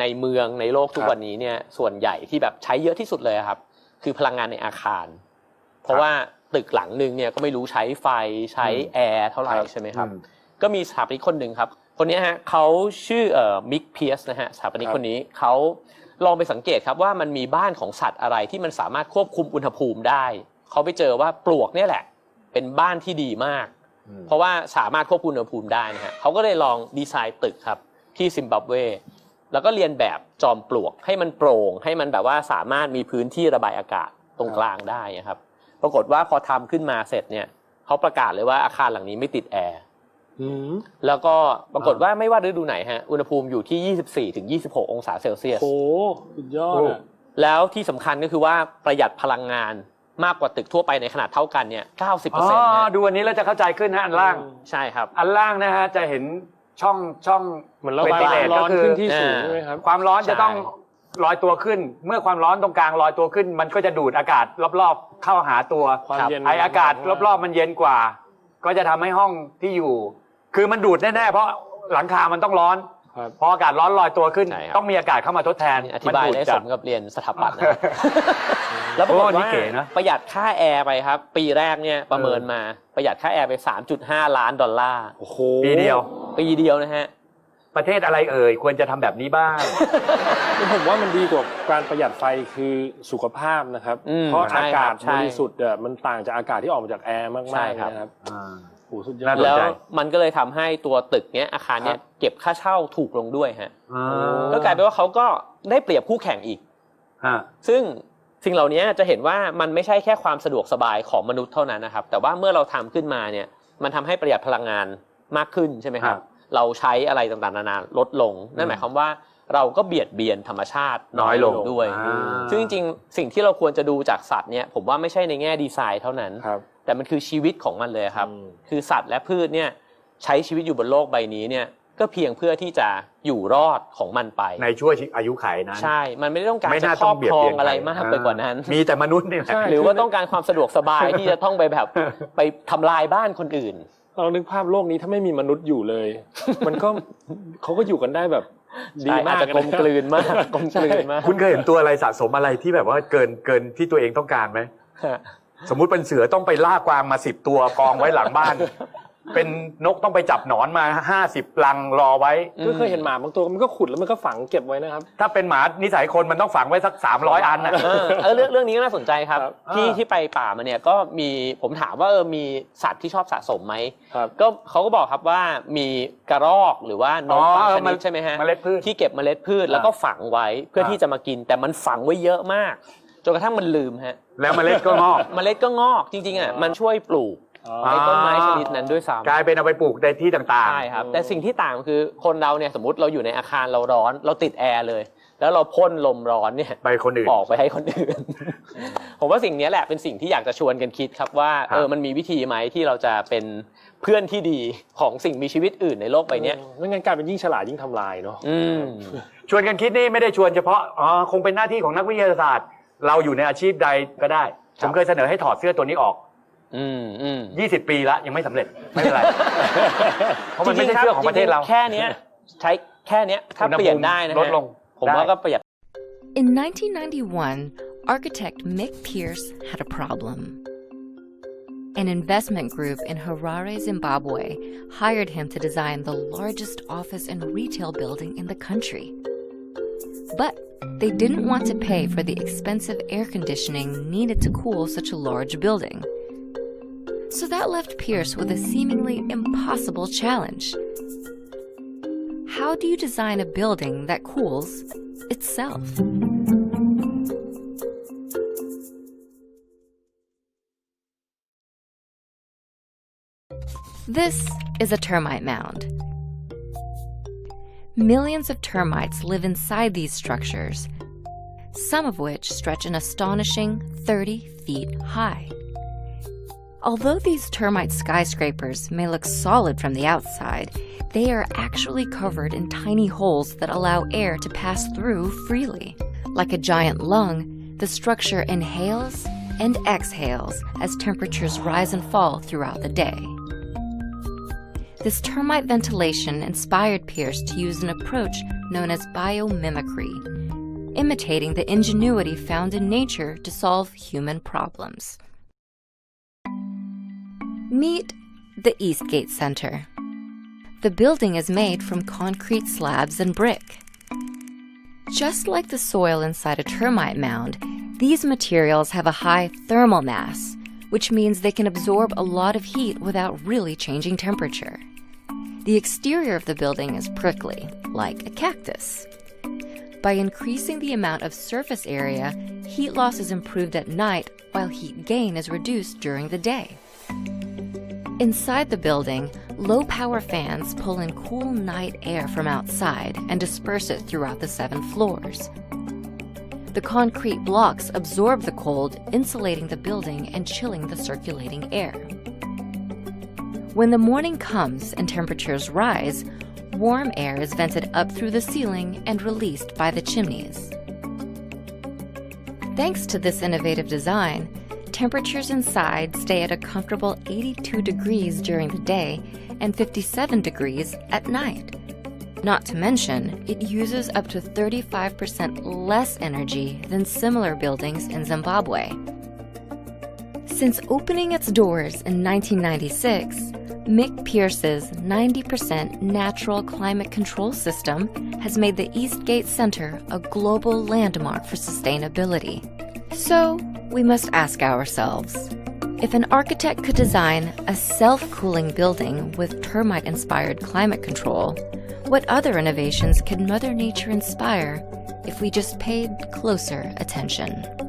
ในเมืองในโลกทุกวันนี้เนี่ยส่วนใหญ่ที่แบบใช้เยอะที่สุดเลยอะครับ คือพลังงานในอาคาร เพราะว่าตึกหลังหนึ่งเนี่ยก็ไม่รู้ใช้ไฟใช้แอร์เท่าไหร่ใช่ไหมครับอืมก็มีสถาปนิกคนหนึ่งครับ คนนี้ฮะเขาชื่อเอ่อมิกเพียสนะฮะสถาปนิกครับคนนี้เขาลองไปสังเกตครับว่ามันมีบ้านของสัตว์อะไรที่มันสามารถควบคุมอุณหภูมิได้ เขาไปเจอว่าปลวกเนี่ยแหละ เป็นบ้านที่ดีมาก เพราะว่าสามารถควบคุมอุณหภูมิได้นะฮะเขาก็เลยลองดีไซน์ตึกครับที่ซิมบับเว แล้วก็เรียนแบบจอมปลวกให้มันโปร่ง ให้มันแบบว่าสามารถมีพื้นที่ระบายอากาศตรงกลางได้นะครับ ปรากฏว่าพอทำขึ้นมาเสร็จเนี่ยเขาประกาศเลยว่าอาคารหลังนี้ไม่ติดแอร์อืมแล้วก็ปรากฏว่าไม่ว่าฤดูไหนฮะอุณหภูมิอยู่ที่ 24ถึง26 องศาเซลเซียสโหสุดยอดอะแล้วที่สำคัญก็คือว่าประหยัดพลังงานมากกว่าตึกทั่วไปในขนาดเท่ากันเนี่ย 90%อ๋อฮะดูอันนี้แล้วจะเข้าใจขึ้นนะอันล่าง ใช่ครับ อันล่างนะฮะจะเห็น ช่องช่องเหมือนระบาย ventilate ความร้อนก็คือขึ้นที่สูงอ่าใช่ไหมครับ ความร้อนจะต้องใช่ลอยตัวขึ้น เมื่อความร้อนตรงกลางลอยตัวขึ้น มันก็จะดูดอากาศรอบๆ เข้าหาตัวความเย็น ไออากาศรอบๆมันเย็นกว่า ก็จะทำให้ห้องที่อยู่ คือมันดูดแน่ๆเพราะหลังคามันต้องร้อน ครับ พออากาศร้อนลอยตัวขึ้น ใช่ครับ ต้องมีอากาศเข้ามาทดแทนอธิบายมันได้ดสจัดมกับเรียนสถาปัตย์นะ แล้วปรากฏโอ้นี่ว่าเก๋นะ ประหยัดค่าแอร์ไปครับ ปีแรกเนี่ยประเมินมาประหยัดค่าแอร์ไป 3.5 ล้านดอลลาร์ โอ้โหปีเดียว ปีเดียวนะฮะ ประเทศอะไรเอ่ยควรจะทำแบบนี้บ้าง คือผมว่ามันดีกว่าการประหยัดไฟคือสุขภาพนะครับ อืมเพราะใช่อาครักาบศใช่ บริสุทธิ์อะมันต่างจากอากาศที่ออกมาจากแอร์มากใช่ๆครับนะครับโอ้โหสุดยอน่าดสนแล้วใจมันก็เลยทำให้ตัวตึกเนี้ยอาคารเนี้ยครับเก็บค่าเช่าถูกลงด้วยฮะ อ่าก็กลายเป็นว่าเขาก็ได้เปรียบคู่แข่งอีก ฮะซึ่งสิ่งเหล่านี้จะเห็นว่ามันไม่ใช่แค่ความสะดวกสบายของมนุษย์เท่านั้นนะครับ แต่ว่าเมื่อเราทำขึ้นมาเนี่ยมันทำให้ประหยัดพลังงาน มากขึ้นใช่ไหมครับ เราใช้อะไรต่างๆนานาลดลง นั่นหมายความว่าเราก็เบียดเบียนธรรมชาติน้อยลงด้วยอ่าซึ่งจริงๆ สิ่งที่เราควรจะดูจากสัตว์เนี่ยผมว่าไม่ใช่ในแง่ดีไซน์เท่านั้นครับแต่มันคือชีวิตของมันเลยครับอืมคือสัตว์และพืชเนี่ยใช้ชีวิตอยู่บนโลกใบนี้เนี่ยก็เพียงเพื่อที่จะอยู่รอดของมันไป ในช่วงอายุไขนั้นใช่ มันไม่ได้ต้องการไม่จะน่าครต้อองบเบียดครอเบีงยนอะไรใคมากไปกว่านั้น มีแต่มนุษย์นี่แหละใช่หรือว่าต้องการความสะดวกสบายที่จะต้องไปแบบไปทำลายบ้านคนอื่น เรานึกภาพโลกนี้ถ้าไม่มีมนุษย์อยู่เลย มันก็เขาก็อยู่กันได้แบบดีใช่มาอาจกจะกลมกลืนมากกลมกลืนมากคุณเคยเห็นตัวอะไรสะสมอะไรที่แบบว่าเกินเกินที่ตัวเองต้องการไหมสมมุติเป็นเสือต้องไปล่ากวางมาสิบตัวกองไว้หลังบ้าน เป็นนกต้องไปจับหนอนมาห้าสิบลังรอไว้ ก็เคยเห็นหมาบางตัวมันก็ขุดแล้วมันก็ฝังเก็บไว้นะครับ ถ้าเป็นหมานิสัยคนมันต้องฝังไว้สักสามร้อยอันนะเออเออเรื่องเรื่องนี้ก็น่าสนใจครับครับที่อ่าที่ไปป่ามาเนี่ยก็มีผมถามว่าเออมีสัตว์ที่ชอบสะสมไหมครับ ก็เขาก็บอกครับว่ามีกระรอกหรือว่านกบางชนิดใช่ไหมฮะ เมล็ดพืช ที่เก็บเมล็ดพืชแล้วก็ฝังไว้เพื่อครับที่จะมากิน แต่มันฝังไว้เยอะมากจนกระทั่งมันลืมฮะแล้วเมล็ดก็งอก เมล็ดก็งอกจริงๆอะมันช่วยปลูกอ๋อ ไอ้ต้นไม้ชนิดนั้นด้วยซ้ำ กลายเป็นเอาไปปลูกในที่ต่างใช่ครับอืมแต่สิ่งที่ต่างคือคนเราเนี่ยสมมติเราอยู่ในอาคารเราร้อน เราติดแอร์เลย แล้วเราพ่นลมร้อนเนี่ยๆไปคนอื่น ออกไปให้คนอื่น ผมว่าสิ่งนี้แหละเป็นสิ่งที่อยากจะชวนกันคิดครับว่าครับ เออมันมีวิธีไหมที่เราจะเป็นเพื่อนที่ดีของสิ่งมีชีวิตอื่นในโลกใบเนี้ยไม่งั้นกลายเป็นยิ่งฉลาดยิ่งทำลายเนาะอืม ชวนกันคิดนี่ไม่ได้ชวนเฉพาะอ๋อคงเป็นหน้าที่ของนักวิทยาศาสตร์ เราอยู่ในอาชีพใดก็ได้คผรับมเคยเสนอให้ถอดเสื้อตัวนี้ออก อืมอืม20 ปีแล้วยังไม่สำเร็จไม่เป็นไร เพราะมันไม่ใช่จๆเสื้อของประเทศเราจงๆแค่เนี้ยใช้แค่เนี้ยถ้าอุณหภูมิเปลี่ยนได้นะฮะลดลงผมว่าได้ ก็ประหยัด In 1991, architect Mick Pierce had a problem. An investment group in Harare, Zimbabwe hired him to design the largest office and retail building in the country. But they didn't want to pay for the expensive air conditioning needed to cool such a large building. So that left Pierce with a seemingly impossible challenge. How do you design a building that cools itself? This is a termite mound. Millions of termites live inside these structures, some of which stretch an astonishing 30 feet high. Although these termite skyscrapers may look solid from the outside, they are actually covered in tiny holes that allow air to pass through freely. Like a giant lung, the structure inhales and exhales as temperatures rise and fall throughout the day. This termite ventilation inspired Pierce to use an approach known as biomimicry, imitating the ingenuity found in nature to solve human problems. Meet the Eastgate Center. The building is made from concrete slabs and brick. Just like the soil inside a termite mound, these materials have a high thermal mass, which means they can absorb a lot of heat without really changing temperature. The exterior of the building is prickly, like a cactus. By increasing the amount of surface area, heat loss is improved at night while heat gain is reduced during the day. Inside the building, low power fans pull in cool night air from outside and disperse it throughout the seven floors. The concrete blocks absorb the cold, insulating the building and chilling the circulating air. When the morning comes and temperatures rise, warm air is vented up through the ceiling and released by the chimneys. Thanks to this innovative design, temperatures inside stay at a comfortable 82 degrees during the day and 57 degrees at night. Not to mention, it uses up to 35% less energy than similar buildings in Zimbabwe. Since opening its doors in 1996, Mick Pierce's 90% natural climate control system has made the Eastgate Center a global landmark for sustainability. So, we must ask ourselves if an architect could design a self cooling building with termite inspired climate control, what other innovations could Mother Nature inspire if we just paid closer attention?